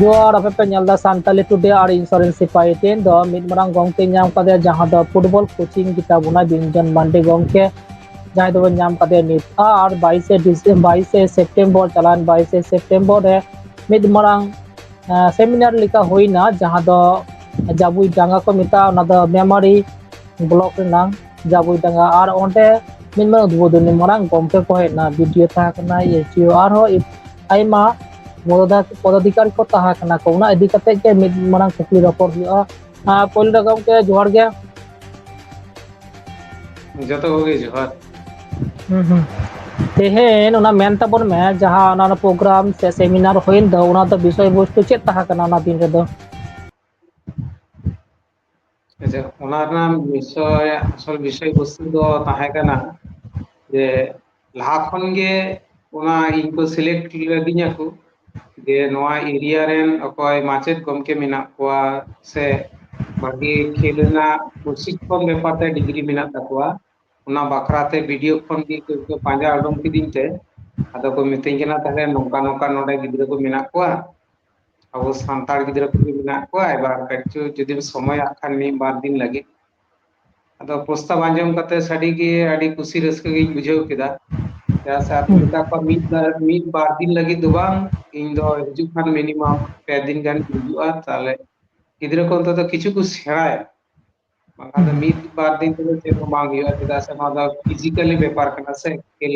ᱡᱚᱣᱟᱨ ᱟᱯᱮ ᱯᱮ ᱧᱮᱞ ᱫᱟ ᱥᱟᱱᱛᱟᱞᱤ ᱴᱩᱰᱮ ᱟᱨ ᱤᱱᱥᱩᱨᱮᱱᱥ ᱥᱤᱯᱟᱭᱛᱮᱱ ᱫᱚ ᱢᱤᱫ ᱢᱟᱨᱟᱝ ᱜᱚᱝᱠᱮ ᱧᱟᱢ ᱠᱟᱫᱮ ᱡᱟᱦᱟᱸ ᱫᱚ ᱯᱷᱩᱴᱵᱚᱞ ᱠᱳᱪᱤᱝ ᱜᱤᱛᱟ ᱵᱚᱱᱟ ᱵᱤᱱᱡᱚᱱ ᱢᱟᱱᱰᱤ ᱜᱚᱝᱠᱮ ᱡᱟᱦᱟᱸ ᱫᱚ ᱧᱟᱢ ᱠᱟᱫᱮ ᱱᱤᱛ ᱟᱨ 22 ᱰᱤᱥᱮᱢᱵᱚᱨ 22 ᱥᱮᱯᱴᱮᱢᱵᱚᱨ চালান 22 সেপ্টেম্বর ᱨᱮ ᱢᱤᱫ ᱢᱟᱨᱟᱝ ᱥᱮᱢᱤᱱᱟᱨ ᱞᱮᱠᱟ ᱦᱩᱭᱱᱟ ᱡᱟᱦᱟᱸ ᱫᱚ ᱡᱟᱵᱩᱭ ᱰᱟᱸᱜᱟ ᱠᱚ ᱢᱮᱛᱟᱜᱼᱟ ᱚᱱᱟ ᱫᱚ ᱢᱮᱢᱟᱨᱤ ᱵᱞᱚᱠ ᱨᱮᱱᱟᱝ ᱡᱟᱵᱩᱭ ᱰᱟᱸᱜᱟ ᱟᱨ ᱚᱸᱰᱮ ᱢᱤᱫ ᱢᱟᱨᱟᱝ ᱩᱫᱽᱵᱳᱫᱚᱱᱤ ᱢᱟᱨᱟᱝ ᱜᱚᱢᱠᱮ ᱠᱚ ᱦᱮᱡ ᱮᱱᱟ ᱵᱷᱤᱰᱤᱭᱳ ᱛᱟᱦᱮᱸ ᱠᱟᱱᱟ ᱮᱪᱤᱭᱳ ᱟᱨᱦᱚᱸ ᱟᱭᱢᱟ ᱯᱚᱫᱟᱫᱷᱤᱠᱟᱨᱤ ᱠᱚ ᱛᱟᱦᱮᱸ ᱠᱟᱱᱟ ᱠᱚ ᱚᱱᱟ ᱤᱫᱤ ᱠᱟᱛᱮᱫ ᱜᱮ ᱢᱤᱫ ᱢᱟᱨᱟᱝ ᱠᱩᱠᱞᱤ ᱨᱚᱯᱚᱲ ᱦᱩᱭᱩᱜᱼᱟ ᱯᱳᱭᱞᱳ ᱨᱮ ᱜᱚᱢᱠᱮ ᱡᱚᱦᱟᱨ ᱜᱮ ᱡᱚᱛᱚ ᱠᱚᱜᱮ ᱡᱚᱦᱟᱨ ᱦᱩᱸ ᱦᱩᱸ ᱛᱮᱦᱮᱧ ᱚᱱᱟ ᱢᱮᱱ ᱛᱟᱵᱚᱱ ᱢᱮ ᱡᱟᱦᱟᱸ ᱚᱱᱟ ᱯᱨᱳᱜᱨᱟᱢ ᱥᱮ ᱥᱮᱢᱤᱱᱟᱨ ᱦᱩᱭᱮᱱ ᱫᱚ ᱚᱱᱟ ᱫᱚ ᱵᱤᱥᱚᱭ ᱵᱚᱥᱛᱩ ᱪᱮᱫ ᱛᱟᱦᱮᱸ ᱠᱟᱱᱟ ᱚᱱᱟ ᱫᱤᱱ ᱨᱮᱫᱚ ᱟᱪᱪᱷᱟ ᱚᱱᱟ ᱨᱮᱱᱟᱜ ᱵᱤᱥᱚᱭ ᱟᱥᱚᱞ ᱵᱤᱥᱚᱭ ᱵᱚᱥᱛᱩ ᱫᱚ ᱛᱟᱦᱮᱸ ᱠᱟᱱᱟ ᱡᱮ ᱞᱟᱦᱟ ᱠᱷᱚᱱᱜᱮ ᱚᱱᱟ ᱤᱧ ᱠᱚ ᱥᱤᱞᱮᱠᱴ ᱞᱤᱫᱤᱧᱟ ᱠᱚ ᱡᱮ ᱱᱚᱣᱟ ᱮᱨᱤᱭᱟ ᱨᱮᱱ ᱚᱠᱚᱭ ᱢᱟᱪᱮᱫ ᱜᱚᱢᱠᱮ ᱢᱮᱱᱟᱜ ᱠᱚᱣᱟ ᱥᱮ ᱵᱷᱟᱜᱤ ᱠᱷᱮᱞ ᱨᱮᱱᱟᱜ ᱯᱨᱚᱥᱤᱠᱠᱷᱚᱱ ᱵᱮᱯᱟᱨ ᱛᱮ ᱰᱤᱜᱽᱨᱤ ᱢᱮᱱᱟᱜ ᱛᱟᱠᱚᱣᱟ ᱚᱱᱟ ᱵᱟᱠᱷᱨᱟᱛᱮ ᱵᱷᱤᱰᱭᱳ ᱠᱷᱚᱱ ᱜᱮ ᱯᱟᱸᱡᱟ ᱩᱰᱩᱠ ᱠᱤᱫᱤᱧ ᱛᱮ ᱟᱫᱚ ᱠᱚ ᱢᱤᱛᱟᱹᱧ ᱠᱟᱱᱟ ᱛᱟᱦᱞᱮ ᱱᱚᱝᱠᱟ ᱱᱚᱝᱠᱟ ᱱᱚᱰᱮ ᱜᱤᱫᱽᱨᱟᱹ ᱠᱚ ᱢᱮᱱᱟᱜ ᱠᱚᱣᱟ ᱟᱵᱚ ᱥᱟᱱᱛᱟᱲ ᱜᱤᱫᱽᱨᱟᱹ ᱠᱚᱜᱮ ᱢᱮᱱᱟᱜ ᱠᱚᱣᱟ ᱮᱵᱟᱨ ᱠᱤᱪᱷᱩ ᱡᱩᱫᱤᱢ ᱥᱚᱢᱚᱭᱟᱜ ᱠᱷᱟᱱ ᱢᱤᱫ ᱵᱟᱨ ᱫᱤᱱ ᱞᱟᱹᱜᱤᱫ ᱟᱫᱚ ᱯᱨᱚᱥᱛᱟᱵ ᱟᱸᱡᱚᱢ ᱠᱟᱛᱮᱜ ᱥᱟᱹᱨᱤᱜᱮ ᱟᱹᱰᱤ ᱠᱩᱥᱤ ᱨᱟᱹᱥᱠᱟᱹ ᱜᱤᱧ ᱵᱩᱡᱷᱟᱹᱣ ᱠᱮᱫᱟ saat betapa mid bar din lagi do bang ᱤᱧ ᱫᱚ ᱦᱤᱡᱩᱜ ᱠᱷᱟᱱ ᱢᱤᱱᱤᱢᱟᱢ ᱯᱮ ᱫᱤᱱ ᱜᱟᱱ ᱦᱤᱡᱩᱜᱼᱟ ᱛᱟᱦᱞᱮ ᱜᱤᱫᱽᱨᱟᱹ ᱠᱚ ᱚᱱᱛᱚᱛᱚ ᱠᱤᱪᱷᱩ ᱠᱚ ᱥᱮᱬᱟᱭᱟ ᱵᱟᱝᱠᱷᱟᱱ ᱫᱚ ᱢᱤᱫ ᱵᱟᱨ ᱫᱤᱱ ᱛᱮᱫᱚ ᱪᱮᱫ ᱦᱚᱸ ᱵᱟᱝ ᱦᱩᱭᱩᱜᱼᱟ ᱪᱮᱫᱟᱜ ᱥᱮ ᱱᱚᱣᱟ ᱫᱚ ᱯᱷᱤᱡᱤᱠᱮᱞᱤ ᱵᱮᱯᱟᱨ ᱠᱟᱱᱟ ᱥᱮ ᱠᱷᱮᱞ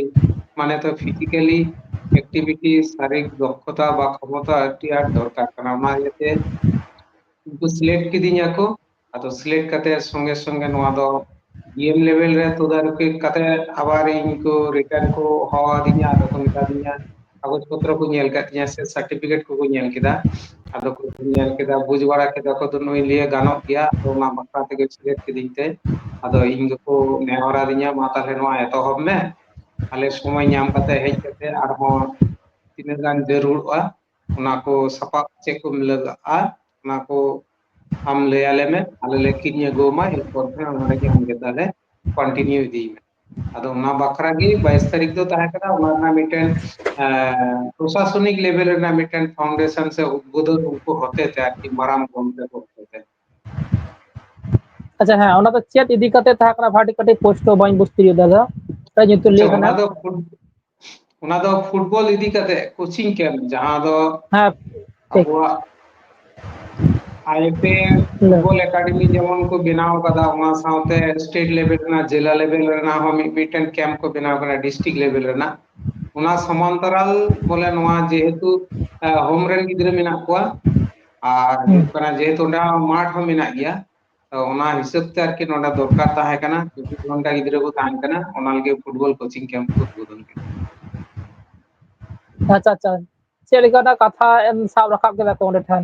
ᱢᱟᱱᱮ ᱛᱚ ᱯᱷᱤᱡᱤᱠᱮᱞᱤ एक्टिविटी शारीरिक दक्षता বা ক্ষমতা একটি আর দরকার কারণ আমার যেতে কিন্তু সিলেক্ট কিদিন আকো আর সিলেক্ট কাতে সঙ্গে সঙ্গে নোয়া দো ඊම් ලෙවල් රෑ තොදරුකෙ කත අවාරයන්කු රිටන්කු හවාදිින්යා අදකු මිතාදිින්යා कागज़ पत्र को नेल का से सर्टिफिकेट को नेल केदा आदो को नेल केदा बुझ बड़ा केदा को दोनों लिए गानो किया तो ना बकरा ते सिलेक्ट के दिनते आदो इंग को नेवरा दिया, माता ले नवा एतो हम में। आले समय नाम कते हेज कते आर हो तीन गान ज़रूर आ ना सपा चेक को मिलगा आ ना ᱞᱟᱜᱟᱜᱼᱟ ᱚᱱᱟ ᱠᱚ ᱟᱢ ᱞᱟᱹᱭ ᱟᱞᱮ ᱢᱮ ᱟᱞᱮ ᱞᱮ ᱠᱤᱨᱤᱧ ᱟᱹᱜᱩ ᱟᱢᱟ ᱮᱨᱯᱚᱨ ᱚᱸᱰᱮ ᱜᱮ ᱟᱢ ᱜᱮ ᱛᱟᱦᱞᱮ ᱠᱚᱱᱴᱤᱱᱤᱭᱩ ᱤᱫᱤ ᱢᱮ ᱟᱫᱚ ᱚᱱᱟ ᱵᱟᱠᱷᱨᱟ ᱜᱮ ᱵᱟᱭᱤᱥ ᱛᱟᱹᱨᱤᱠᱷ ᱫᱚ ᱛᱟᱦᱮᱸ ᱠᱟᱱᱟ ᱚᱱᱟ ᱨᱮᱱᱟᱜ ᱢᱤᱫᱴᱮᱱ ᱯᱨᱚᱥᱟᱥᱚᱱᱤᱠ ᱞᱮᱵᱮᱞ ᱨᱮᱱᱟᱜ ᱢᱤᱫᱴᱮᱱ ᱯᱷᱟᱩᱱᱰᱮᱥᱚᱱ ᱥᱮ ᱩᱫᱽᱵᱳᱫᱚᱱ ᱩᱱᱠᱩ ᱦᱚᱛᱮ ᱛᱮ ᱟᱨᱠᱤ ᱢᱟᱨᱟᱝ ᱜᱚᱢᱠᱮ ᱠᱚ ᱦᱚᱛᱮ ᱛᱮ ᱟᱪᱪᱷᱟ ᱦᱮᱸ ᱚᱱᱟ ᱫᱚ ᱪᱮᱫ ᱤᱫᱤ ᱠᱟᱛᱮᱜ ᱛᱟᱦᱮᱸ ᱠᱟᱱᱟ ᱵᱷᱟᱴᱤ ᱠᱟᱹᱴᱤᱡ ᱯᱳᱥᱴᱚ ᱵᱟᱹᱧ ᱵᱩᱡ ᱛᱤᱭᱳᱜ ᱫᱟᱫᱟ ᱧᱩᱛᱩᱢ ᱟᱪᱪᱷᱟ ᱞᱟᱹᱭ ᱚᱱᱟ ᱠᱷᱟᱱᱮᱢ ᱫᱚ ᱚᱱᱟ ᱫᱚ ᱯᱷᱩᱴᱵᱚᱞ ᱤᱫᱤ ᱠᱟᱛᱮᱜ ᱠᱳᱪᱤᱝ ᱠᱮᱢᱯ ᱡᱟᱦᱟᱸ ᱫᱚ ᱦᱮᱸ ᱴᱷᱤᱠ ᱟᱵᱚᱣᱟᱜ ᱟᱭ ᱯᱮ ᱞᱟᱹᱭ ᱯᱷᱩᱴᱵᱚᱞ ᱮᱠᱟᱰᱮᱢᱤ ᱡᱮᱢᱚᱱ ᱠᱚ ᱵᱮᱱᱟᱣ ᱟᱠᱟᱫᱟ ᱚᱱᱟ ᱥᱟᱶᱛᱮ ᱥᱴᱮᱴ ᱞᱮᱵᱮᱞ ᱨᱮᱱᱟᱜ ᱡᱮᱞᱟ ᱞᱮᱵᱮᱞ ᱨᱮᱱᱟᱜ ᱦᱚᱸ ᱢᱤᱫ ᱢᱤᱫᱴᱮᱱ ᱠᱮᱢᱯ ᱠᱚ ᱵᱮᱱᱟᱣ ᱟᱠᱟᱱᱟ ᱰᱤᱥᱴᱤᱠ ᱞᱮᱵᱮᱞ ᱨᱮᱱᱟᱜ ᱚᱱᱟ ᱥᱚᱢᱟᱱᱛᱟᱨᱟᱞ ᱵᱚᱞᱮ ᱱᱚᱣᱟ ᱡᱮᱦᱮᱛᱩ ᱦᱳᱢ ᱨᱮᱱ ᱜᱤᱫᱽᱨᱟᱹ ᱢᱮᱱᱟᱜ ᱠᱚᱣᱟ ᱟᱨ ᱦᱩᱸ ᱦᱩᱭᱩᱜ ᱠᱟᱱᱟ ᱡᱮᱦᱮᱛᱩ ᱚᱸᱰᱮ ᱢᱟᱴᱷ ᱦᱚᱸ ᱢᱮᱱᱟᱜ ᱜᱮᱭᱟ ᱚᱱᱟ ᱦᱤᱥᱟᱹᱵ ᱛᱮ ᱟᱨᱠᱤ ᱱᱚᱰᱮ ᱫᱚᱨᱠᱟᱨ ᱛᱟᱦᱮᱸ ᱠᱟᱱᱟ ᱪᱚᱵᱵᱤᱥ ᱜᱷᱚᱱᱴᱟ ᱜᱤᱫᱽᱨᱟᱹ ᱠᱚ ᱛᱟᱦᱮᱸ ᱠᱟᱱᱟ ᱚᱱᱟ ᱞᱟᱹᱜᱤᱫ ᱯᱷᱩᱴᱵᱚᱞ ᱠᱳᱪᱤᱝ ᱠᱮᱢᱯ ᱠᱚ ᱩᱫᱽᱵᱳᱫᱚᱱ ᱠᱮᱫᱟ ᱟᱪᱪᱷᱟ ᱟᱪᱪᱷᱟ ᱪᱮᱫ ᱞᱮᱠᱟᱱᱟᱜ ᱠᱟᱛᱷᱟ ᱮᱢ ᱥᱟᱵ ᱨᱟᱠᱟᱵ ᱠᱮᱫᱟ ᱠᱚ ᱚᱸᱰᱮ ᱴᱷᱮᱱ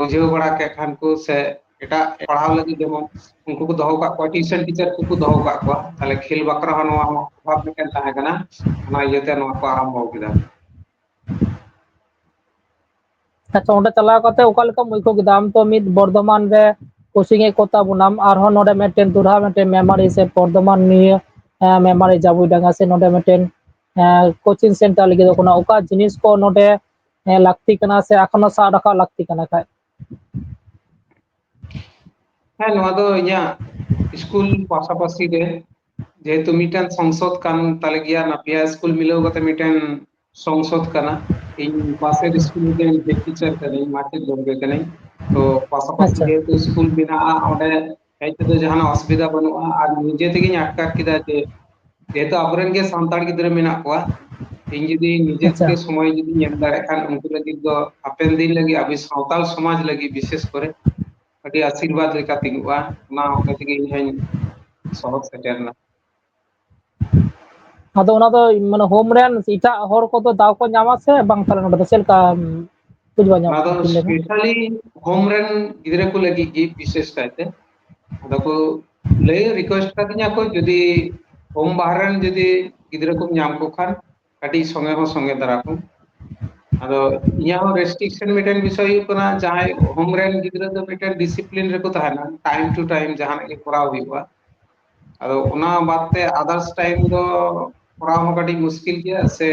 ᱵᱩᱡᱷᱟᱹᱣ ᱵᱟᱲᱟ ᱠᱮᱫ ᱠᱷᱟᱱ ᱠᱚ ᱥᱮ ᱮᱴᱟᱜ ᱯᱟᱲᱦᱟᱣ ᱞᱟᱹᱜᱤᱫ ᱡᱮᱢᱚᱱ ᱩᱱᱠᱩ ᱠᱚ ᱫᱚᱦᱚ ᱠᱟᱜ ᱠᱚᱣᱟ ᱴᱤᱭᱩᱥᱚᱱ ᱴᱤᱪᱟᱨ ᱠᱚᱠᱚ ᱫᱚᱦᱚ ᱠᱟᱜ ᱠᱚᱣᱟ ᱛᱟᱦᱞᱮ ᱠᱷᱮᱞ ᱵᱟᱠᱷᱨᱟ ᱦᱚᱸ ᱱᱚᱣᱟ ᱚᱵᱷᱟᱵ ᱢᱤᱫᱴᱮᱱ ᱛᱟᱦᱮᱸ ᱠᱟᱱᱟ ᱚᱱᱟ ᱤᱭᱟᱹᱛᱮ ᱱᱚᱣᱟ ᱠᱚ ᱟᱨᱟᱢᱵᱷᱚ ᱠᱮᱫᱟ ᱟᱪᱪᱷᱟ ᱚᱸᱰᱮ ᱪᱟᱞᱟᱣ ᱠᱟᱛᱮᱜ ᱚᱠᱟ ᱞᱮᱠᱟᱢ ᱟᱹᱭᱠᱟᱹᱣ ᱠᱮᱫᱟ ᱟᱢ ᱛᱚ ᱢᱤᱫ ᱵᱚᱨᱫᱷᱚᱢᱟᱱ ᱨᱮ ᱠᱳᱪᱤᱝ ᱮᱫ ᱠᱚᱛᱟ ᱵᱚᱱᱟᱢ ᱟᱨᱦᱚᱸ ᱱᱚᱰᱮ ᱢᱤᱫᱴᱮᱱ ᱫᱚᱲᱦᱟ ᱢᱤᱫᱴᱮᱱ ᱢᱮᱢᱟᱨᱤ ᱥᱮ ᱵᱚᱨᱫᱷᱚᱢᱟᱱ ᱱᱤᱭᱟᱹ ᱢᱮᱢᱟᱨᱤ ᱡᱟᱵᱩᱭ ᱰᱟᱸᱜᱟ ᱥᱮ ᱱᱚᱰᱮ ᱢᱤᱫᱴᱮᱱ ᱠᱳᱪᱤᱝ ᱥᱮᱱᱴᱟᱨ ᱞᱟᱹᱜᱤᱫ ᱚᱠᱟ ᱡᱤᱱᱤᱥ ᱠᱚ ᱱᱚᱰᱮ ᱞᱟᱹᱠᱛᱤ ᱠᱟᱱᱟ ᱥᱮ ᱮᱠᱷᱚᱱᱚ ᱥᱟᱵ ᱨᱟᱠᱟᱵ ᱞᱟᱹᱠᱛᱤ ᱠᱟᱱᱟ ᱠᱷᱟᱡ ᱦᱮᱸ ᱱᱚᱣᱟ ᱫᱚ ᱤᱧᱟᱹᱜ ᱤᱥᱠᱩᱞ ᱯᱟᱥᱟᱯᱟᱥᱤ ᱨᱮ ᱡᱮᱦᱮᱛᱩ ᱢᱤᱫᱴᱮᱱ ᱥᱚᱝᱥᱚᱫ ᱠᱟᱱ ᱛᱟᱞᱮ ᱜᱮᱭᱟ ᱚᱱᱟ ᱯᱮᱭᱟ ᱤᱥᱠᱩᱞ ᱢᱤᱞᱟᱹᱣ ᱠᱟᱛᱮ ᱢᱤᱫᱴᱮᱱ ᱥᱚᱝᱥᱚᱫ ᱠᱟᱱᱟ ᱤᱧ ᱯᱟᱥᱮᱨ ᱤᱥᱠᱩᱞ ᱨᱮᱱ ᱦᱮᱰ ᱴᱤᱪᱟᱨ ᱠᱟᱹᱱᱟᱹᱧ ᱢᱟᱪᱮᱫ ᱜᱚᱢᱠᱮ ᱠᱟᱹᱱᱟᱹᱧ ᱛᱚ ᱯᱟᱥᱟᱯᱟᱥᱤ ᱟᱪᱪᱷᱟ ᱡᱮᱦᱮᱛᱩ ᱤᱥᱠᱩᱞ ᱢᱮᱱᱟᱜᱼᱟ ᱚᱸᱰᱮ ᱦᱮᱡ ᱛᱮᱫᱚ ᱡᱟᱦᱱᱟᱜ ᱚᱥᱩᱵᱤᱫᱷᱟ ᱵᱟᱹᱱᱩᱜᱼᱟ ᱟᱨ ᱱᱤᱡᱮ ᱛᱮᱜᱮᱧ ᱟᱴᱠᱟᱨ ᱠᱮᱫᱟ ᱡᱮ ᱡᱮᱦᱮᱛᱩ ᱟᱵᱚᱨᱮᱱ ᱜᱮ ᱥᱟᱱᱛᱟᱲ ᱜᱤᱫᱽᱨᱟᱹ ᱢᱮᱱᱟᱜ ᱠᱚᱣᱟ ᱤᱧ ᱡᱩᱫᱤ ᱱᱤᱡᱮ ᱟᱪᱪᱷᱟ ᱛᱮᱜᱮ ᱥᱚᱢᱚᱭ ᱡᱩᱫᱤᱧ ᱮᱢ ᱫᱟᱲᱮᱭᱟᱜ ᱠᱷᱟᱱ ᱩᱱᱠᱩ ᱞᱟᱹᱜᱤᱫ ᱫᱚ ᱦᱟᱯᱮᱱ ᱫᱤᱱ ᱞᱟᱹᱜᱤᱫ ᱟᱵᱚ ᱥᱟᱶᱛᱟᱞ ᱥᱚᱢᱟᱡᱽ ᱞᱟᱹᱜᱤᱫ ᱵᱤᱥᱮᱥ ᱠᱚᱨᱮ ᱟᱹᱰᱤ ᱟᱥᱤᱨᱵᱟᱫᱽ ᱞᱮᱠᱟ ᱛᱤᱸᱜᱩᱜᱼᱟ ᱚᱱᱟ ᱦᱚᱛᱮ ᱛᱮᱜᱮ ᱤᱧ ᱦᱚᱧ ᱥᱚᱦᱚᱨ ᱥᱮᱴᱮᱨᱱᱟ ᱟᱫᱚ ᱚᱱᱟ ᱫᱚ ᱢᱟᱱᱮ ᱦᱳᱢ ᱨᱮᱱ ᱮᱴᱟᱜ ᱦᱚᱲ ᱠᱚᱫᱚ ᱫᱟᱣ ᱠᱚ ᱧᱟᱢᱟ ᱥᱮ ᱵᱟᱝ ᱛᱟᱦᱚᱞᱮ ᱱᱚᱰᱮ ᱫᱚ? ᱪᱮᱫ ᱞᱮᱠᱟ ᱚᱱᱟ ᱫᱚ ᱥᱯᱮᱥᱟᱞᱤ ᱦᱳᱢ ᱨᱮᱱ ᱜᱤᱫᱽᱨᱟᱹ ᱠᱚ ᱞᱟᱹᱜᱤᱫ ᱜᱮ ᱵᱤᱥᱮᱥ ᱠᱟᱭᱛᱮ ᱟᱫᱚ ᱠᱚ ᱞᱟᱹᱭ ᱨᱤᱠᱩᱮᱥᱴ ᱠᱟᱫᱤᱧᱟ ᱠᱚ ᱡᱩᱫᱤ ᱦᱳᱢ ᱵᱟᱦᱟᱨ ᱨᱮᱱ ᱡᱩᱫᱤ ᱜᱤᱫᱽᱨᱟᱹ ᱠᱚᱢ ᱧᱟᱢ ᱠᱚ ᱠᱷᱟᱱ ᱠᱟᱹᱴᱤᱡ ᱥᱚᱸᱜᱮ ᱦᱚᱸ ᱥᱚᱸᱜᱮ ᱫᱟᱨᱟ ᱠᱚᱢ ᱟᱫᱚ ᱤᱧᱟᱹᱜ ᱦᱚᱸ ᱨᱮᱥᱴᱨᱤᱠᱥᱚᱱ ᱢᱤᱫᱴᱮᱱ ᱵᱤᱥᱚᱭ ᱦᱩᱭᱩᱜ ᱠᱟᱱᱟ ᱡᱟᱦᱟᱸᱭ ᱦᱳᱢ ᱨᱮᱱ ᱜᱤᱫᱽᱨᱟᱹ ᱫᱚ ᱢᱤᱫᱴᱮᱱ ᱰᱤᱥᱤᱯᱞᱤᱱ ᱨᱮᱠᱚ ᱛᱟᱦᱮᱱᱟ ᱴᱟᱭᱤᱢ ᱴᱩ ᱴᱟᱭᱤᱢ ᱡᱟᱦᱟᱱᱟᱜ ᱜᱮ ᱠᱚᱨᱟᱣ ᱦᱩᱭᱩᱜᱼᱟ ᱟᱫᱚ ᱚᱱᱟ ᱵᱟᱫᱛᱮ ᱟᱫᱟᱨᱥ ᱴᱟᱭᱤᱢ ᱫᱚ ᱠᱚᱨᱟᱣ ᱦᱚᱸ ᱠᱟᱹᱴᱤᱡ ᱢᱩᱥᱠᱤᱞ ᱜᱮᱭᱟ ᱥᱮ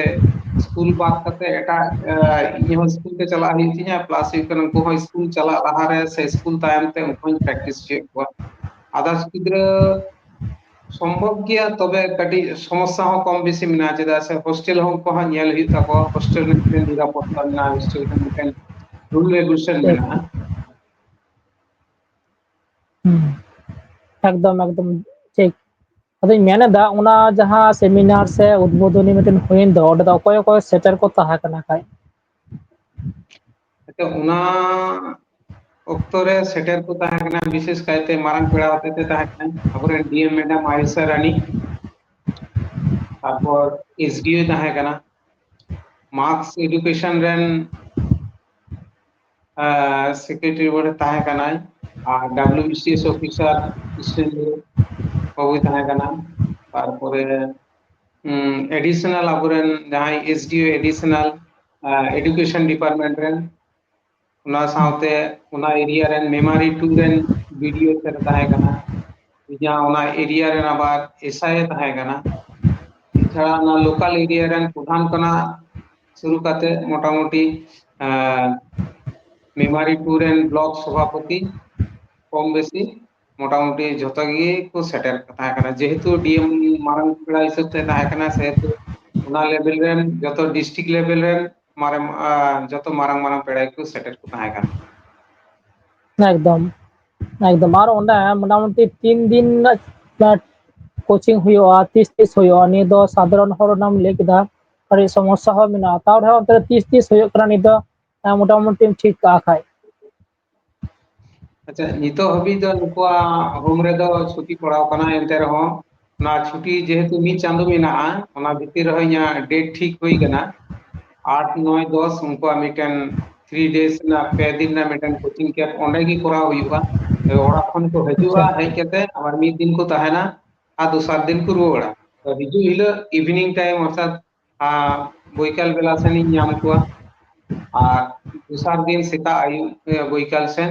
ᱤᱥᱠᱩᱞ ᱵᱟᱫ ᱠᱟᱛᱮᱜ ᱮᱴᱟᱜ ᱤᱧᱦᱚᱸ ᱤᱥᱠᱩᱞ ᱛᱮ ᱪᱟᱞᱟᱜ ᱦᱩᱭᱩᱜ ᱛᱤᱧᱟᱹ ᱯᱞᱟᱥ ᱦᱩᱭᱩᱜ ᱠᱟᱱᱟ ᱩᱱᱠᱩ ᱦᱚᱸ ᱤᱥᱠᱩᱞ ᱪᱟᱞᱟᱜ ᱞᱟᱦᱟᱨᱮ ᱥᱮ ᱤᱥᱠᱩᱞ ᱛᱟᱭᱚᱢ ᱛᱮ ᱩᱱᱠᱩ ᱦᱚᱸᱧ ᱯᱨᱮᱠᱴᱤᱥ ᱦᱚᱪᱚᱭᱮᱫ ᱠᱚᱣᱟ ᱟᱫᱟᱨᱥ ᱜᱤᱫᱽᱨᱟᱹ ᱥᱚᱢᱵᱷᱚᱵ ᱜᱮᱭᱟ ᱛᱚᱵᱮ ᱠᱟᱹᱴᱤᱡ ᱥᱚᱢᱚᱥᱥᱟ ᱦᱚᱸ ᱠᱚᱢ ᱵᱮᱥᱤ ᱢᱮᱱᱟᱜᱼᱟ ᱪᱮᱫᱟᱜ ᱥᱮ ᱦᱳᱥᱴᱮᱞ ᱦᱚᱸ ᱠᱚ ᱦᱟᱸᱜ ᱧᱮᱞ ᱦᱩᱭᱩᱜ ᱛᱟᱠᱚᱣᱟ ᱦᱳᱥᱴᱮᱞ ᱨᱮ ᱢᱤᱫᱴᱮᱱ ᱱᱤᱨᱟᱯᱚᱛᱛᱟ ᱢᱮᱱᱟᱜᱼᱟ ᱦᱳᱥᱴᱮᱞ ᱨᱮ ᱢᱤᱫᱴᱮᱱ ᱨᱩᱞ ᱨᱮᱜᱩᱞᱮᱥᱚᱱ ᱴᱷᱤᱠ ᱢᱮᱱᱟᱜᱼᱟ ᱦᱩᱸ ᱮᱠᱫᱚᱢ ᱮᱠᱫᱚᱢ ᱴᱷᱤᱠ ᱟᱫᱚᱧ ᱢᱮᱱᱮᱫᱟ ᱚᱱᱟ ᱡᱟᱦᱟᱸ ᱥᱮᱢᱤᱱᱟᱨ ᱥᱮ ᱩᱫᱽᱵᱳᱫᱚᱱᱤ ᱢᱤᱫᱴᱮᱱ ᱦᱩᱭᱮᱱ ᱫᱚ ᱚᱸᱰᱮ ᱫᱚ ᱚᱠᱚᱭ ᱚᱠᱚᱭ ᱥᱮᱴᱮᱨ ᱠᱚ ᱛᱟᱦᱮᱸ ᱠᱟᱱᱟ ᱠᱷᱟᱡ ᱟᱪᱪᱷᱟ ᱚᱱᱟ ඔක්තොර සෙටර්පු තහගෙන විශේෂ කයිතේ මරං පෙড়াতে තහගෙන අපර ডিএম ম্যাডাম আয়েশা রানী। তারপর এসডিও তহকেনা মার্কস এডুকেশন রেন সেক্রেটারি বড় তহকেনাই আর ডব্লিউবিসিএস অফিসার বাবু তহকেনা তারপরে এডিশনাল আবরেন যাই এসডিও এডিশনাল এডুকেশন ডিপার্টমেন্ট রেন ᱚᱱᱟ ᱥᱟᱶᱛᱮ ᱚᱱᱟ ᱮᱨᱤᱭᱟ ᱨᱮᱱ ᱢᱮᱢᱟᱨᱤ ᱴᱩ ᱨᱮᱱ ᱵᱤᱰᱤ ᱳ ᱛᱟᱦᱮᱸ ᱠᱟᱱᱟ ᱡᱟᱦᱟᱸ ᱚᱱᱟ ᱮᱨᱤᱭᱟ ᱨᱮᱱ ᱟᱵᱟᱨ ᱮᱥᱟᱭ ᱮ ᱛᱟᱦᱮᱸ ᱠᱟᱱᱟ ᱮᱪᱷᱟᱲᱟ ᱚᱱᱟ ᱞᱳᱠᱟᱞ ᱮᱨᱤᱭᱟ ᱨᱮᱱ ᱯᱨᱚᱫᱷᱟᱱ ᱠᱷᱚᱱᱟᱜ ᱥᱩᱨᱩ ᱠᱟᱛᱮᱜ ᱢᱳᱴᱟᱢᱩᱴᱤ ᱢᱮᱢᱟᱨᱤ ᱴᱩ ᱨᱮᱱ ᱵᱞᱚᱠ ᱥᱚᱵᱷᱟᱯᱚᱛᱤ ᱠᱚᱢ ᱵᱮᱥᱤ ᱢᱳᱴᱟᱢᱩᱴᱤ ᱡᱷᱚᱛᱚ ᱜᱮᱠᱚ ᱥᱮᱴᱮᱨ ᱛᱟᱦᱮᱸ ᱠᱟᱱᱟ ᱡᱮᱦᱮᱛᱩ ᱰᱤ ᱮᱢ ᱢᱟᱨᱟᱝ ᱯᱮᱲᱟ ᱦᱤᱥᱟᱹᱵ ᱛᱮ ᱛᱟᱦᱮᱸ ᱠᱟᱱᱟ ᱥᱮᱦᱮᱛᱩ ᱚᱱᱟ ᱞᱮᱵᱮᱞ ᱨᱮᱱ ᱡᱚᱛᱚ ᱰᱤᱥᱴᱤᱠ ᱞᱮᱵᱮᱞ मारे जो तो मारंग मारंग पेड़ को सेटर को ना एकदम एकदम। आरो ओंडे हाँ, मोटामुटी तीन दिन कोचिंग हुई हुआ तीस तीस हुई हुआ नहीं तो साधारण हर नाम लेके दा अरे समस्या हो मिना तार तो है हाँ, अंतर तीस तीस हुई हुआ करा नहीं तो हाँ, हम मोटा मोटी ठीक का खाए। अच्छा नहीं तो अभी तो उनको आ होम रे तो छुट्टी पड़ा होगा ना इंटर हो। ना छुट्टी जेह मी चंदो मिना आ उन्हें भीतर हो या डेट ठीक हुई गना ᱤᱧᱟᱹᱜ ᱰᱮᱴ ᱴᱷᱤᱠ ᱦᱩᱭ ᱟᱠᱟᱱᱟ ᱟᱴ ᱱᱚᱭ ᱫᱚᱥ ᱩᱱᱠᱩᱣᱟᱜ ᱢᱤᱫᱴᱮᱱ ᱛᱷᱨᱤ ᱰᱮᱡ ᱨᱮᱱᱟᱜ ᱯᱮ ᱫᱤᱱ ᱨᱮᱱᱟᱜ ᱢᱤᱫᱴᱮᱱ ᱠᱳᱪᱤᱝ ᱠᱮᱢᱯ ᱚᱸᱰᱮ ᱜᱮ ᱠᱚᱨᱟᱣ ᱦᱩᱭᱩᱜᱼᱟ ᱚᱲᱟᱜ ᱠᱷᱚᱱ ᱠᱚ ᱦᱤᱡᱩᱜᱼᱟ ᱟᱪᱪᱷᱟ ᱦᱮᱡ ᱠᱟᱛᱮᱜ ᱟᱵᱟᱨ ᱢᱤᱫ ᱫᱤᱱ ᱠᱚ ᱛᱟᱦᱮᱱᱟ ᱟᱨ ᱫᱚᱥᱟᱨ ᱫᱤᱱ ᱠᱚ ᱨᱩᱣᱟᱹᱲᱟ ᱦᱤᱡᱩᱜ ᱦᱤᱞᱳᱜ ᱤᱵᱷᱤᱱᱤᱝ ᱴᱟᱭᱤᱢ ᱚᱨᱛᱷᱟᱛ ᱵᱳᱭᱠᱟᱞ ᱵᱮᱞᱟ ᱥᱮᱱᱤᱧ ᱧᱟᱢ ᱠᱚᱣᱟ ᱟᱨ ᱫᱚᱥᱟᱨ ᱫᱤᱱ ᱥᱮᱛᱟᱜ ᱟᱹᱭᱩᱵ ᱵᱳᱭᱠᱟᱞ ᱥᱮᱱ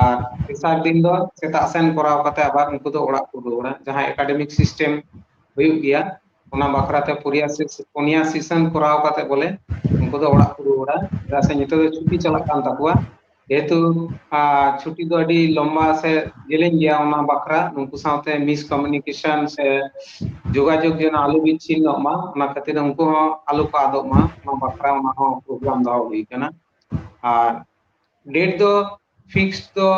ᱟᱨ ᱛᱮᱥᱟᱨ ᱫᱤᱱ ᱫᱚ ᱥᱮᱛᱟᱜ ᱥᱮᱱ ᱠᱚᱨᱟᱣ ᱠᱟᱛᱮ ᱟᱵᱟᱨ ᱩᱱᱠᱩ ᱫᱚ ᱚᱲᱟᱜ ᱠᱚ ᱨᱩᱣᱟᱹᱲᱟ ᱡᱟᱦᱟᱸ ᱮᱠᱟᱰᱮᱢᱤᱠ ᱥᱤᱥᱴᱮᱢ ᱦᱩᱭᱩᱜ ᱜᱮᱭᱟ ᱚᱱᱟ ᱵᱟᱠᱷᱨᱟᱛᱮ ᱯᱩᱱᱭᱟ ᱥᱮᱥᱚᱱ ᱠᱚᱨᱟᱣ ᱠᱟᱛᱮ ᱵᱚᱞᱮ ᱩᱱᱠᱩ ᱫᱚ ᱚᱲᱟᱜ ᱠᱚ ᱨᱩᱣᱟᱹᱲᱟ ᱪᱮᱫᱟᱜ ᱥᱮ ᱱᱤᱛᱚᱜ ᱫᱚ ᱪᱷᱩᱴᱤ ᱪᱟᱞᱟᱜ ᱠᱟᱱ ᱛᱟᱠᱚᱣᱟ ᱡᱮᱦᱮᱛᱩ ᱪᱷᱩᱴᱤ ᱫᱚ ᱟᱹᱰᱤ ᱞᱚᱢᱵᱟ ᱥᱮ ᱡᱮᱞᱮᱧ ᱜᱮᱭᱟ ᱚᱱᱟ ᱵᱟᱠᱷᱨᱟ ᱱᱩᱠᱩ ᱥᱟᱶᱛᱮ ᱢᱤᱥ ᱠᱚᱢᱩᱱᱤᱠᱮᱥᱚᱱ ᱥᱮ ᱡᱳᱜᱟᱡᱳᱜᱽ ᱡᱮᱱᱚ ᱟᱞᱚ ᱵᱤᱪᱷᱤᱱᱱᱚᱜ ᱢᱟ ᱚᱱᱟ ᱠᱷᱟᱹᱛᱤᱨ ᱩᱱᱠᱩ ᱦᱚᱸ ᱟᱞᱚ ᱠᱚ ᱟᱫᱚᱜ ᱢᱟ ᱚᱱᱟ ᱵᱟᱠᱷᱨᱟ ᱚᱱᱟ ᱦᱚᱸ ᱯᱨᱳᱜᱨᱟᱢ ᱫᱚᱦᱚ ᱦᱩᱭ ᱟᱠᱟᱱᱟ ᱟᱨ ᱰᱮᱴ ᱫᱚ ᱯᱷᱤᱠᱥ ᱫᱚ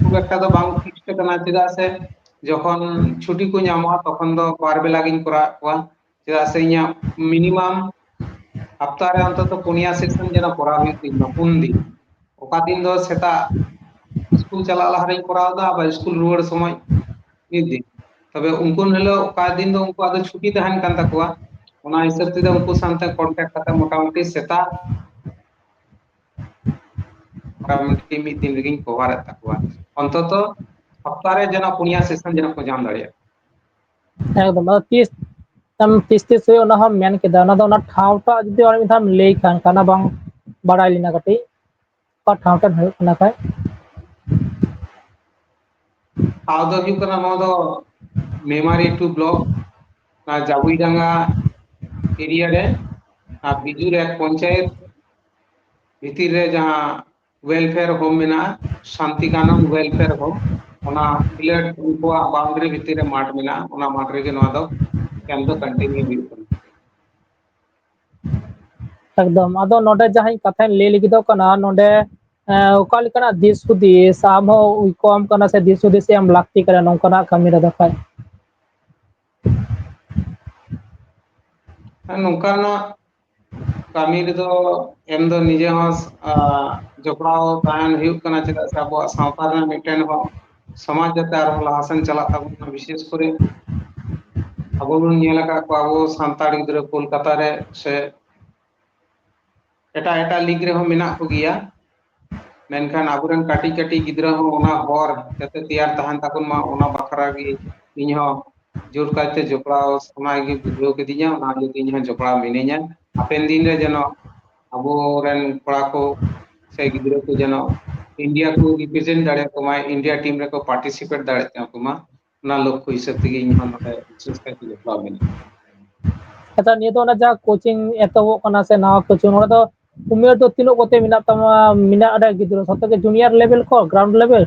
ᱠᱷᱩᱵ ᱮᱠᱴᱟ ᱫᱚ ᱵᱟᱝ ᱯᱷᱤᱠᱥ ᱠᱟᱱᱟ ᱪᱮᱫᱟᱜ ᱥᱮ ᱡᱚᱠᱷᱚᱱ ᱪᱷᱩᱴᱤ ᱠᱚ ᱧᱟᱢᱚᱜᱼᱟ ᱛᱚᱠᱷᱚᱱ ᱫᱚ ᱵᱟᱨ ᱵᱮᱞᱟ ᱜᱤᱧ ᱠᱚᱨᱟᱣᱮᱫ ᱠᱚᱣᱟ ᱪᱮᱫᱟᱜ ᱥᱮ ᱤᱧᱟᱹᱜ ᱢᱤᱱᱤᱢᱟᱢ ᱦᱟᱯᱛᱟᱨᱮ ᱯᱩᱱᱭᱟ ᱥᱮᱥᱚᱱ ᱡᱮᱱᱚ ᱠᱚᱨᱟᱣ ᱦᱩᱭᱩᱜ ᱛᱤᱧ ᱯᱩᱱ ᱫᱤᱱ ᱚᱠᱟ ᱫᱤᱱ ᱫᱚ ᱥᱮᱛᱟᱜ ᱤᱥᱠᱩᱞ ᱪᱟᱞᱟᱜ ᱞᱟᱦᱟᱨᱮᱧ ᱠᱚᱨᱟᱣ ᱮᱫᱟ ᱟᱵᱟᱨ ᱤᱥᱠᱩᱞ ᱨᱩᱣᱟᱹᱲ ᱥᱚᱢᱚᱭ ᱢᱤᱫ ᱫᱤᱱ ᱛᱚᱵᱮ ᱩᱱᱠᱩ ᱦᱤᱞᱳᱜ ᱚᱠᱟ ᱫᱤᱱ ᱫᱚ ᱩᱱᱠᱩᱣᱟᱜ ᱫᱚ ᱪᱷᱩᱴᱤ ᱛᱟᱦᱮᱱ ᱠᱟᱱ ᱛᱟᱠᱚᱣᱟ ᱚᱱᱟ ᱦᱤᱥᱟᱹᱵ ᱛᱮᱫᱚ ᱩᱱᱠᱩ ᱥᱟᱶᱛᱮ ᱠᱚᱱᱴᱮᱠᱴ ᱠᱟᱛᱮ ᱢᱳᱴᱟᱢᱩᱴᱤ ᱥᱮᱛᱟᱜ ᱢᱳᱴᱟᱢᱩᱴᱤ ᱢᱤᱫ ᱫᱤᱱ ᱨᱮᱜᱤᱧ ᱠᱚᱵᱷᱟᱨᱮᱫ ᱛᱟᱠᱚᱣᱟ ᱚᱱᱛᱚᱛᱚ ᱥᱚᱯᱛᱟᱦᱮ ᱡᱮᱱᱚ ᱯᱩᱱᱭᱟ ᱥᱮᱥᱚᱱ ᱡᱮᱱᱚ ᱠᱚ ᱧᱟᱢ ᱫᱟᱲᱮᱭᱟᱜ ᱮᱠᱫᱚᱢ ᱛᱤᱥ ᱛᱤᱥ ᱛᱤᱥ ᱦᱩᱭᱩᱜ ᱚᱱᱟ ᱦᱚᱸ ᱢᱮᱱ ᱠᱮᱫᱟ ᱚᱱᱟ ᱫᱚ ᱚᱱᱟ ᱴᱷᱟᱶᱴᱟᱜ ᱡᱩᱫᱤ ᱢᱤᱫ ᱫᱷᱟᱣ ᱞᱟᱹᱭ ᱠᱷᱟᱱ ᱵᱟᱝ ᱵᱟᱲᱟᱭ ᱞᱮᱱᱟ ᱠᱟᱹᱴᱤᱡ ᱚᱠᱟ ᱴᱷᱟᱶ ᱴᱷᱮᱱ ᱦᱩᱭᱩᱜ ᱠᱟᱱᱟ ᱠᱷᱟᱡ ᱴᱷᱟᱶ ᱫᱚ ᱦᱩᱭᱩᱜ ᱠᱟᱱᱟ ᱱᱚᱣᱟ ᱫᱚ ᱢᱮᱢᱟᱨᱤ ᱴᱩ ᱵᱞᱚᱠ ᱡᱟᱜᱩᱭ ᱰᱟᱸᱜᱟ ᱮᱨᱤᱭᱟ ᱨᱮ ᱟᱨ ᱵᱤᱡᱩᱨ ᱮᱠ ᱯᱚᱧᱪᱟᱭᱮᱛ ᱵᱷᱤᱛᱤᱨ ᱨᱮ ᱡᱟᱦᱟᱸ ᱳᱭᱮᱞᱯᱷᱮᱭᱟᱨ ᱦᱳᱢ ᱢᱮᱱᱟᱜᱼᱟ ᱥᱟᱱᱛᱤ ᱠᱟᱱᱚᱱ ᱳᱭᱮᱞᱯᱷᱮᱭᱟᱨ ᱦᱳᱢ ᱚᱱᱟ ᱠᱷᱤᱞᱟᱹᱰ ᱩᱱᱠᱩᱣᱟᱜ ᱵᱟᱣᱩᱱᱰᱟᱨᱤ ᱵᱷᱤᱛᱤᱨ ᱨᱮ ᱢᱟᱴᱷ ᱢᱮᱱᱟᱜᱼᱟ ᱚᱱᱟ ᱢᱟᱴᱷ ᱨᱮᱜᱮ ᱱᱚᱣᱟ ᱫᱚ ᱠᱮᱢᱯ ᱫᱚ ᱠᱚᱱᱴᱤᱱᱤᱭᱩ ᱦᱩᱭᱩᱜ ᱠᱟᱱᱟ ᱮᱠᱫᱚᱢ ᱟᱫᱚ ᱱᱚᱰᱮ ᱡᱟᱦᱟᱸᱧ ᱠᱟᱛᱷᱟᱧ ᱞᱟᱹᱭ ᱞᱟᱹᱜᱤᱫᱚᱜ ᱠᱟᱱᱟ ᱱᱚᱰᱮ ᱚᱠᱟ ᱞᱮᱠᱟᱱᱟᱜ ᱫᱤᱥ ᱦᱩᱫᱤᱥ ᱟᱢ ᱦᱚᱸ ᱠᱚᱢ ᱠᱟᱱᱟ ᱥᱮ ᱫᱤᱥ ᱦᱩᱫᱤᱥ ᱮᱢ ᱞᱟᱹᱠᱛᱤ ᱠᱟᱱᱟ ᱱᱚᱝᱠᱟᱱᱟᱜ ᱠᱟᱹᱢᱤ ᱨᱮᱫᱚ ᱠᱷᱟᱡ ᱱᱚᱝᱠᱟᱱᱟᱜ ᱠᱟᱹᱢᱤ ᱨᱮᱫᱚ ᱮᱢ ᱫᱚ ᱱᱤᱡᱮ ᱦᱚᱸ ᱡᱚᱯᱲᱟᱣ ᱛᱟᱦᱮᱱ ᱦᱩᱭᱩᱜ ᱠᱟᱱᱟ ᱪᱮᱫᱟᱜ ᱥᱮ ᱟᱵᱚᱣᱟᱜ ᱥᱟᱶᱛᱟ ᱨᱮᱱᱟᱜ ᱢᱤᱫᱴᱮᱱ ᱦᱚᱸ ᱥᱚᱢᱟᱡ ᱡᱟᱛᱮ ᱟᱨᱦᱚᱸ ᱞᱟᱦᱟᱥᱮᱱ ᱪᱟᱞᱟᱜ ᱛᱟᱵᱚᱱᱟ ᱵᱤᱥᱮᱥ ᱠᱚᱨᱮ ᱟᱵᱚ ᱵᱚᱱ ᱧᱮᱞ ᱟᱠᱟᱫ ᱠᱚᱣᱟ ᱟᱵᱚ ᱥᱟᱱᱛᱟᱲ ᱜᱤᱫᱽᱨᱟᱹ ᱠᱳᱞᱠᱟᱛᱟ ᱨᱮ ᱥᱮ ᱮᱴᱟᱜ ᱮᱴᱟᱜ ᱞᱤᱜᱽ ᱨᱮᱦᱚᱸ ᱢᱮᱱᱟᱜ ᱠᱚᱜᱮᱭᱟ ᱢᱮᱱᱠᱷᱟᱱ ᱟᱵᱚᱨᱮᱱ ᱠᱟᱹᱴᱤᱡ ᱠᱟᱹᱴᱤᱡ ᱜᱤᱫᱽᱨᱟᱹ ᱦᱚᱸ ᱚᱱᱟ ᱦᱚᱨ ᱡᱟᱛᱮ ᱛᱮᱭᱟᱨ ᱛᱟᱦᱮᱱ ᱛᱟᱵᱚᱱ ᱢᱟ ᱚᱱᱟ ᱵᱟᱠᱷᱨᱟ ᱜᱮ ᱤᱧᱦᱚᱸ ᱡᱳᱨ ᱠᱟᱭᱛᱮ ᱡᱚᱯᱲᱟᱣ ᱥᱟᱱᱟᱭ ᱜᱮ ᱵᱩᱡᱷᱟᱹᱣ ᱠᱤᱫᱤᱧᱟ ᱚᱱᱟ ᱞᱟᱹᱜᱤᱫ ᱤᱧᱦᱚᱸ ᱡᱚᱯᱲᱟᱣ ᱢᱤᱱᱟᱹᱧᱟ ᱦᱟᱯᱮᱱ ᱫᱤᱱ ᱨᱮ ᱡᱮᱱᱚ ᱟᱵᱚᱨᱮᱱ ᱠᱚᱲᱟ ᱠᱚ ᱥᱮ ᱜᱤᱫᱽᱨᱟᱹ ᱠᱚ ᱡᱮᱱᱚ ᱤᱱᱰᱤᱭᱟ ᱠᱚ ᱨᱤᱯᱨᱮᱡᱮᱱᱴ ᱫᱟᱲᱮᱭᱟᱠᱚ ᱢᱟ ᱤᱱᱰᱤᱭᱟ ᱴᱤᱢ ᱨᱮᱠᱚ ᱯᱟᱨᱴᱤᱥᱤᱯᱮᱴ ᱫᱟᱲᱮᱭᱟᱠᱚ ᱢᱟ ᱚᱱᱟ ᱞᱚᱠᱠᱷᱚ ᱦᱤᱥᱟᱹᱵ ᱛᱮᱜᱮ ᱤᱧ ᱦᱚᱸ ᱱᱚᱰᱮ ᱵᱤᱥᱮᱥ ᱠᱟᱭᱛᱮ ᱡᱚᱯᱲᱟᱣ ᱢᱮᱱᱟᱜᱼᱟ ᱟᱪᱪᱷᱟ ᱱᱤᱭᱟᱹ ᱫᱚ ᱚᱱᱟ ᱡᱟ ᱠᱳᱪᱤᱝ ᱮᱛᱚᱦᱚᱵ ᱠᱟᱱᱟ ᱥᱮ ᱱᱟᱣᱟ ᱠᱳᱪᱤᱝ ᱚᱱᱟ ᱫᱚ ᱩᱢᱮᱨ ᱫᱚ ᱛᱤᱱᱟᱹᱜ ᱠᱚᱛᱮ ᱢᱮᱱᱟᱜ ᱛᱟᱢᱟ ᱢᱮᱱᱟᱜ ᱨᱮ ᱜᱤᱫᱽᱨᱟᱹ ᱥᱚᱛᱮ ᱜᱮ ᱡᱩᱱᱤᱭᱟᱨ ᱞᱮᱵᱮᱞ ᱠᱚ ᱜᱨᱟᱣᱩᱱᱰ ᱞᱮᱵᱮᱞ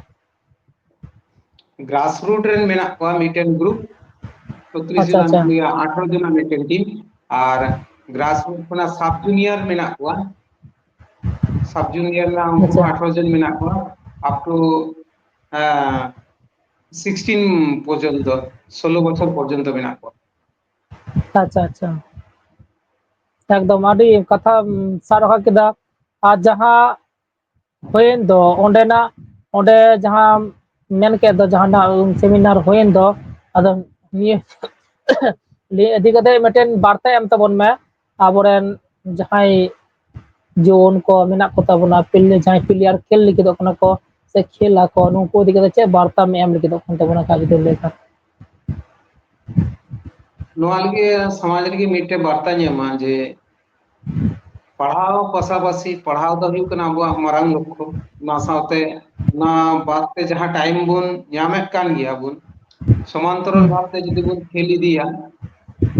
ग्रासरूट रे मेना को मिटेन ग्रुप 36 जना या 18 जना मिटेन टीम और ग्रासरूट कोना सब जूनियर मेना को सब जूनियर में हमको अठारह जन আপ টু সিক্সটিন পর্যন্ত ষোলো বছর পর্যন্ত বিনা আচ্ছা আচ্ছা। একদম আদি কথা সারহা কেদা আর যাহা হয়েন দো ওঁডে না ওঁডে যাহা মেন কে যাহা না সেমিনার হয়েন দো আদো নিয়ে লিয়ে দিকে বার্তা এম তাবন মে আবরেন যাহাই ᱡᱩᱣᱟᱹᱱ ᱠᱚ ᱢᱮᱱᱟᱜ ᱠᱚᱛᱟ ᱵᱚᱱᱟ ᱡᱟᱦᱟᱸᱭ ᱯᱞᱮᱭᱟᱨ ᱠᱷᱮᱞ ᱞᱟᱹᱜᱤᱫᱚᱜ ᱠᱟᱱᱟ ᱠᱚ ᱥᱮ ᱠᱷᱮᱞ ᱟᱠᱚ ᱱᱩᱠᱩ ᱤᱫᱤ ᱠᱟᱛᱮ ᱪᱮᱫ ᱵᱟᱨᱛᱟᱢ ᱮᱢ ᱞᱟᱹᱜᱤᱫᱚᱜ ᱠᱟᱱ ᱛᱟᱵᱚᱱᱟ ᱠᱷᱟᱡ ᱡᱩᱫᱤᱢ ᱞᱟᱹᱭ ᱠᱷᱟᱱ ᱱᱚᱣᱟ ᱞᱟᱹᱜᱤᱫ ᱥᱚᱢᱟᱡᱽ ᱞᱟᱹᱜᱤᱫ ᱢᱤᱫᱴᱮᱱ ᱵᱟᱨᱛᱟᱧ ᱮᱢᱟ ᱡᱮ ᱯᱟᱲᱦᱟᱣ ᱯᱟᱥᱟᱯᱟᱥᱤ ᱯᱟᱲᱦᱟᱣ ᱫᱚ ᱦᱩᱭᱩᱜ ᱠᱟᱱᱟ ᱟᱵᱚᱣᱟᱜ ᱢᱟᱨᱟᱝ ᱞᱚᱠᱠᱷᱚ ᱚᱱᱟ ᱥᱟᱶᱛᱮ ᱚᱱᱟ ᱵᱟᱫᱛᱮ ᱡᱟᱦᱟᱸ ᱴᱟᱭᱤᱢ ᱵᱚᱱ ᱧᱟᱢᱮᱫ ᱠᱟᱱ ᱜᱮᱭᱟ ᱵᱚᱱ ᱥᱚᱢᱟᱱᱛᱚᱨᱚᱞ ᱵᱷᱟᱵᱛᱮ ᱡᱩᱫᱤ ᱵᱚᱱ ᱠᱷᱮᱞ ᱤᱫᱤᱭᱟ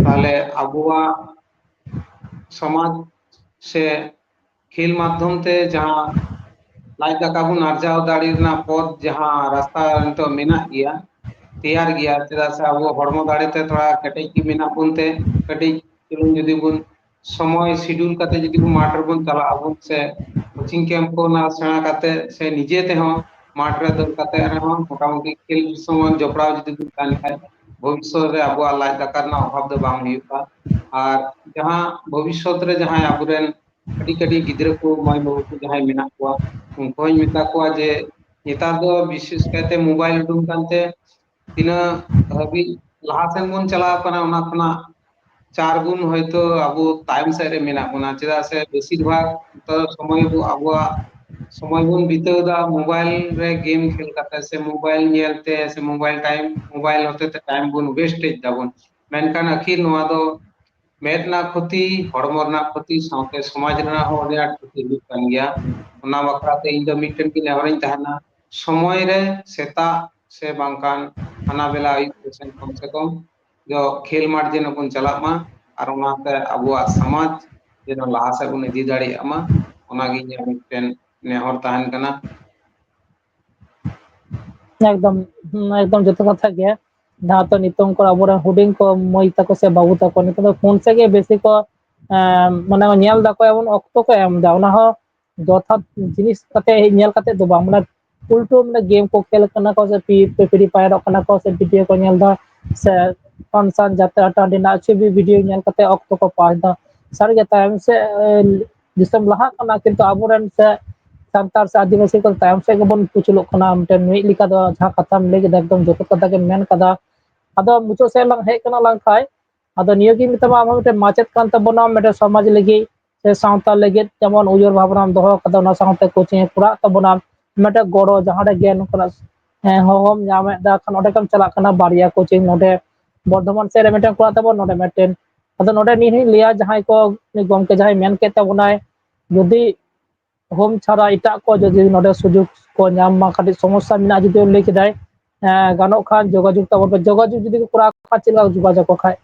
ᱛᱟᱦᱞᱮ ᱟᱵᱚᱣᱟᱜ ᱥᱚᱢᱟᱡᱽ ᱥᱮ ખેલ માધ્યમતે दाड़ी ना કાબુ નારજાવ रास्ता तो मिना गया तैयार गया ગયા તૈયાર वो हड़मो दाड़ी ते थोड़ा कटे की मिना કી મેના બુનતે કટેજ जो જુદી બુન समय शेड्यूल काते जदि को मार्टर रबन चला आबन से, कोचिंग कैंप को ना, सेना काते से निजे ते हो मार्टर रे दल काते रे हो, मोटामोटी खेल समान जो जदि को कान खाय भविष्य रे अब वो लाइक का करना, अभाव दबाम नहीं हुआ और जहाँ भविष्य रे जहाँ अब ᱠᱟᱹᱴᱤᱡ ᱠᱟᱹᱴᱤᱡ ᱜᱤᱫᱽᱨᱟᱹ ᱠᱚ ᱢᱟᱹᱭ ᱵᱟᱹᱵᱩ ᱠᱚ ᱡᱟᱦᱟᱸᱭ ᱢᱮᱱᱟᱜ ᱠᱚᱣᱟ ᱩᱱᱠᱩ ᱦᱚᱧ ᱢᱮᱛᱟ ᱠᱚᱣᱟ ᱡᱮ ᱱᱮᱛᱟᱨ ᱫᱚ ᱵᱤᱥᱮᱥ ᱠᱟᱭᱛᱮ ᱢᱳᱵᱟᱭᱤᱞ ᱩᱰᱩᱝ ᱠᱟᱱᱛᱮ ᱛᱤᱱᱟᱹᱜ ᱦᱟᱹᱵᱤᱡ ᱞᱟᱦᱟᱥᱮᱱ ᱵᱚᱱ ᱪᱟᱞᱟᱣ ᱠᱟᱱᱟ ᱚᱱᱟ ᱠᱷᱚᱱᱟᱜ ᱪᱟᱨ ᱜᱩᱱ ᱦᱚᱭᱛᱳ ᱟᱵᱚ ᱛᱟᱭᱚᱢ ᱥᱮᱫ ᱨᱮ ᱢᱮᱱᱟᱜ ᱵᱚᱱᱟ ᱪᱮᱫᱟᱜ ᱥᱮ ᱵᱮᱥᱤᱨ ᱵᱷᱟᱜ ᱥᱚᱢᱚᱭ ᱟᱵᱚᱣᱟᱜ ᱥᱚᱢᱚᱭ ᱵᱚᱱ ᱵᱤᱛᱟᱹᱣ ᱮᱫᱟ ᱢᱳᱵᱟᱭᱤᱞ ᱨᱮ ᱜᱮᱢ ᱠᱷᱮᱞ ᱠᱟᱛᱮ ᱥᱮ ᱢᱳᱵᱟᱭᱤᱞ ᱧᱮᱞᱛᱮ ᱥᱮ ᱢᱳᱵᱟᱭᱤᱞ ᱴᱟᱭᱤᱢ ᱢᱳᱵᱟᱭᱤᱞ ᱦᱚᱛᱮ ᱛᱮ ᱴᱟᱭᱤᱢ ᱵᱚᱱ ᱳᱭᱮᱥᱴᱮᱡ ᱫᱟᱵᱚᱱ ᱢᱮᱱᱠᱷᱟᱱ ᱟᱹᱠᱷᱤᱨ ᱱᱚᱣᱟ ᱫᱚ ᱢᱮᱫ ᱨᱮᱱᱟᱜ ᱠᱷᱚᱛᱤ ᱦᱚᱲᱢᱚ ᱨᱮᱱᱟᱜ ᱠᱷᱚᱛᱤ ᱥᱟᱶᱛᱮ ᱥᱚᱢᱟᱡ ᱨᱮᱱᱟᱜ ᱦᱚᱸ ᱟᱹᱰᱤ ᱟᱸᱴ ᱠᱷᱚᱛᱤ ᱦᱩᱭᱩᱜ ᱠᱟᱱ ᱜᱮᱭᱟ ᱚᱱᱟ ᱵᱟᱠᱷᱨᱟᱛᱮ ᱤᱧ ᱫᱚ ᱢᱤᱫᱴᱮᱱ ᱜᱮ ᱱᱮᱦᱚᱨᱤᱧ ᱛᱟᱦᱮᱱᱟ ᱥᱚᱢᱚᱭ ᱨᱮ ᱥᱮᱛᱟᱜ ᱥᱮ ᱵᱟᱝᱠᱷᱟᱱ ᱦᱟᱱᱟ ᱵᱮᱞᱟ ᱟᱹᱭᱩᱵ ᱠᱚᱢ ᱥᱮ ᱠᱚᱢ ᱫᱚ ᱠᱷᱮᱞ ᱢᱟᱴ ᱡᱮᱱᱚ ᱵᱚᱱ ᱪᱟᱞᱟᱜ ᱢᱟ ᱟᱨ ᱚᱱᱟᱛᱮ ᱟᱵᱚᱣᱟᱜ ᱥᱚᱢᱟᱡ ᱡᱮᱱᱚ ᱞᱟᱦᱟ ᱥᱮᱫ ᱵᱚᱱ ᱤᱫᱤ ᱫᱟᱲᱮᱭᱟᱜ ᱢᱟ ᱚᱱᱟᱜᱮ ᱤᱧᱟᱹᱜ ᱢᱤᱫᱴᱮᱱ ᱱᱮᱦᱚᱨ ᱛᱟᱦᱮᱱ ᱠᱟᱱᱟ ᱮᱠᱫᱚᱢ ᱮᱠᱫᱚᱢ ᱡᱚᱛᱚ ᱠᱟᱛᱷᱟ ᱜᱮ ᱡᱟᱦᱟᱸ ᱛᱚ ᱱᱤᱛᱚᱝ ᱠᱚ ᱟᱵᱚᱨᱮᱱ ᱦᱩᱰᱤᱧ ᱠᱚ ᱢᱟᱹᱭ ᱛᱟᱠᱚ ᱥᱮ ᱵᱟᱹᱵᱩ ᱛᱟᱠᱚ ᱱᱤᱛᱚᱝ ᱫᱚ ᱯᱷᱳᱱ ᱥᱮᱫ ᱜᱮ ᱵᱮᱥᱤ ᱠᱚ ᱢᱟᱱᱮ ᱧᱮᱞ ᱫᱟᱠᱚ ᱮᱢᱚᱱ ᱚᱠᱛᱚ ᱠᱚ ᱮᱢ ᱮᱫᱟ ᱚᱱᱟ ᱦᱚᱸ ᱡᱚᱛᱷᱟᱛ ᱡᱤᱱᱤᱥ ᱠᱟᱛᱮ ᱧᱮᱞ ᱠᱟᱛᱮᱫ ᱫᱚ ᱵᱟᱝ ᱢᱟᱱᱮ ᱩᱞᱴᱟᱹ ᱢᱟᱱᱮ ᱜᱮᱢ ᱠᱚ ᱠᱷᱮᱞ ᱠᱟᱱᱟ ᱠᱚ ᱥᱮ ᱯᱷᱤᱨᱤ ᱯᱷᱟᱭᱟᱨᱚᱜ ᱠᱟᱱᱟ ᱠᱚ ᱥᱮ ᱵᱷᱤᱰᱭᱳ ᱠᱚ ᱧᱮᱞ ᱮᱫᱟ ᱥᱮ ᱯᱷᱟᱱᱥᱚᱱ ᱡᱟᱛᱨᱟ ᱴᱟᱺᱰᱤ ᱨᱮᱱᱟᱜ ᱪᱷᱚᱵᱤ ᱵᱷᱤᱰᱭᱳ ᱧᱮᱞ ᱠᱟᱛᱮ ᱚᱠᱛᱚ ᱠᱚ ᱯᱟᱥ ᱮᱫᱟ ᱥᱟᱹᱨᱤᱜᱮ ᱛᱟᱭᱚᱢ ᱥᱮᱫ ᱫᱤᱥᱚᱢ ᱞᱟᱦᱟᱜ ᱠᱟᱱᱟ ᱠᱤᱱᱛᱩ ᱟᱵᱚᱨᱮᱱ ᱥᱮ ᱥᱟᱱᱛᱟᱲ ᱥᱮ ᱟᱹᱫᱤᱵᱟᱹᱥᱤ ᱠᱚ ᱛᱟᱭᱚᱢ ᱥᱮᱫ ᱜᱮᱵᱚᱱ ᱯᱩᱪᱩᱞᱚᱜ ᱠᱟᱱᱟ ᱢᱤᱫᱴᱮᱱ ᱢᱤᱫ ᱞᱮᱠᱟ ᱫᱚ ᱡᱟᱦᱟᱸ ᱠᱟᱛᱷᱟᱢ ᱞᱟᱹᱭ ᱠᱮᱫᱟ ᱮᱠᱫᱚᱢ ᱡᱚᱛᱚ ᱠᱟᱛᱷᱟ ᱜᱮᱢ ᱢᱮᱱ ᱠᱟᱫᱟ ᱟᱫᱚ ᱢᱩᱪᱟᱹᱫ ᱥᱮᱫ ᱞᱟᱝ ᱦᱮᱡ ᱠᱟᱱᱟ ᱞᱟᱝ ᱠᱷᱟᱡ ᱟᱫᱚ ᱱᱤᱭᱟᱹᱜᱤᱧ ᱢᱮᱛᱟᱢᱟ ᱟᱢᱦᱚᱸ ᱢᱤᱫᱴᱮᱱ ᱢᱟᱪᱮᱫ ᱠᱟᱱ ᱛᱟᱵᱚᱱᱟᱢ ᱢᱤᱫᱴᱮᱱ ᱥᱚᱢᱟᱡᱽ ᱞᱟᱹᱜᱤᱫ ᱥᱮ ᱥᱟᱶᱛᱟ ᱞᱟᱹᱜᱤᱫ ᱡᱮᱢᱚᱱ ᱩᱭᱦᱟᱹᱨ ᱵᱷᱟᱵᱽᱱᱟᱢ ᱫᱚᱦᱚ ᱠᱟᱫᱟ ᱚᱱᱟ ᱥᱟᱶᱛᱮ ᱠᱳᱪᱤᱝ ᱮ ᱠᱚᱨᱟᱣ ᱛᱟᱵᱚᱱᱟ ᱢᱤᱫᱴᱮᱡ ᱜᱚᱲᱚ ᱡᱟᱦᱟᱸᱨᱮ ᱜᱮ ᱱᱚᱝᱠᱟᱱᱟᱜ ᱦᱮᱸ ᱦᱚᱦᱚᱢ ᱧᱟᱢᱮᱫ ᱚᱸᱰᱮ ᱜᱮᱢ ᱪᱟᱞᱟᱜ ᱠᱟᱱᱟ ᱵᱟᱨᱭᱟ ᱠᱳᱪᱤᱝ ᱱᱚᱰᱮ ᱵᱚᱨᱫᱷᱚᱢᱟᱱ ᱥᱮᱫ ᱨᱮ ᱢᱤᱫᱴᱮᱱ ᱠᱚᱲᱟ ᱛᱟᱵᱚᱱ ᱱᱚᱰᱮ ᱢᱤᱫᱴᱮᱱ ᱟᱫᱚ ᱱᱚᱰᱮ ᱱᱤᱭᱟᱹ ᱦᱚᱧ ᱞᱟᱹᱭᱟ ᱡᱟᱦᱟᱸᱭ ᱠᱚ ᱜᱚᱢᱠᱮ ᱡᱟᱦᱟᱸᱭ ᱢᱮᱱ ᱠᱮᱫ ᱛᱟᱵᱚᱱᱟᱭ ᱡᱩᱫᱤ ᱦᱳᱢ ᱪᱷᱟᱲᱟ ᱮᱴᱟᱜ ᱠᱚ ᱡᱚᱫᱤ ᱱᱚᱰᱮ ᱥᱩᱡᱳᱜᱽ ᱠᱚ ᱧᱟᱢ ᱢᱟ ᱠᱟᱹᱴᱤᱡ ᱥᱚᱢᱚᱥᱥᱟ ᱢᱮᱱᱟᱜᱼᱟ ᱡᱩᱫᱤ ᱞᱟᱹᱭ ᱠᱮᱫᱟᱭ ᱦᱮᱸ ᱜᱟᱱᱚᱜ ᱠᱷᱟᱱ ᱡᱳᱜᱟᱡᱳᱜᱽ ᱛᱟᱵᱚᱱ ᱯᱮ ᱡᱳᱜᱟᱡᱳᱜᱽ ᱡᱩᱫᱤ ᱠᱚ ᱠᱚᱨᱟᱣ ᱠᱷᱟᱱ ᱪᱮᱫ ᱞᱮᱠᱟ ᱡᱳᱜᱟᱡᱳᱜᱽ ᱠᱚ ᱠᱷᱟᱡ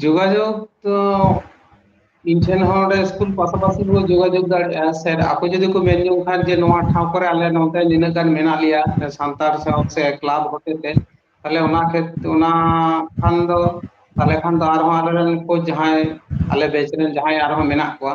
ᱡᱳᱜᱟᱡᱳᱜᱽ ᱫᱚ ᱤᱧ ᱴᱷᱮᱱ ᱦᱚᱸ ᱚᱸᱰᱮ ᱤᱥᱠᱩᱞ ᱯᱟᱥᱟᱯᱟᱥᱤ ᱵᱚ ᱡᱳᱜᱟᱡᱳᱜᱽ ᱫᱟᱲᱮᱭᱟᱜᱼᱟ ᱥᱮ ᱟᱠᱚ ᱡᱩᱫᱤ ᱠᱚ ᱢᱮᱱ ᱡᱚᱝ ᱠᱷᱟᱱ ᱡᱮ ᱱᱚᱣᱟ ᱴᱷᱟᱶ ᱠᱚᱨᱮ ᱟᱞᱮ ᱱᱚᱰᱮ ᱱᱤᱱᱟᱹᱜ ᱜᱟᱱ ᱢᱮᱱᱟᱜ ᱞᱮᱭᱟ ᱥᱟᱱᱛᱟᱲ ᱥᱟᱶ ᱥᱮ ᱠᱞᱟᱵ ᱦᱚᱛᱮ ᱛᱮ ᱛᱟᱦᱞᱮ ᱚᱱᱟ ᱠᱷᱮᱛ ᱚᱱᱟ ᱠᱷᱟᱱ ᱫᱚ ᱛᱟᱦᱞᱮ ᱠᱷᱟᱱ ᱫᱚ ᱟᱨᱦᱚᱸ ᱟᱞᱮᱨᱮᱱ ᱠᱚ ᱡᱟᱦᱟᱸᱭ ᱟᱞᱮ ᱵᱮᱪ ᱨᱮᱱ ᱡᱟᱦᱟᱸᱭ ᱟᱨᱦᱚᱸ ᱢᱮᱱᱟᱜ ᱠᱚᱣᱟ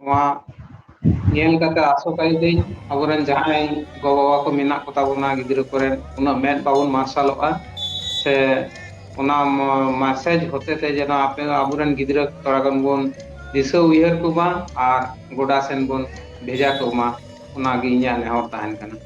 ᱱᱚᱣᱟ ᱧᱮᱞ ᱠᱟᱛᱮ ᱟᱥᱚᱠᱟᱭ ᱫᱟᱹᱧ ᱟᱵᱚᱨᱮᱱ ᱡᱟᱦᱟᱸᱭ ᱜᱚ ᱵᱟᱵᱟ ᱠᱚ ᱢᱮᱱᱟᱜ ᱠᱚᱛᱟ ᱵᱚᱱᱟ ᱜᱤᱫᱽᱨᱟᱹ ᱠᱚᱨᱮᱱ ᱩᱱᱟᱹᱜ ᱢᱮᱫ ᱵᱟᱵᱚᱱ ᱢᱟᱨᱥᱟᱞᱚᱜᱼᱟ ᱥᱮ ᱚᱱᱟ ᱢᱮᱥᱮᱡᱽ ᱦᱚᱛᱮ ᱛᱮ ᱡᱮᱱᱚ ᱟᱯᱮ ᱟᱵᱚᱨᱮᱱ ᱜᱤᱫᱽᱨᱟᱹ ᱛᱷᱚᱲᱟ ᱜᱟᱱ ᱵᱚᱱ ᱫᱤᱥᱟᱹ ᱩᱭᱦᱟᱹᱨ ᱠᱚᱢᱟ ᱟᱨ ᱜᱚᱰᱟ ᱥᱮᱱ ᱵᱚᱱ ᱵᱷᱮᱡᱟ ᱠᱚᱢᱟ ᱚᱱᱟᱜᱮ ᱤᱧᱟᱹᱜ ᱱᱮᱦᱚᱨ ᱛᱟᱦᱮᱱ ᱠᱟᱱᱟ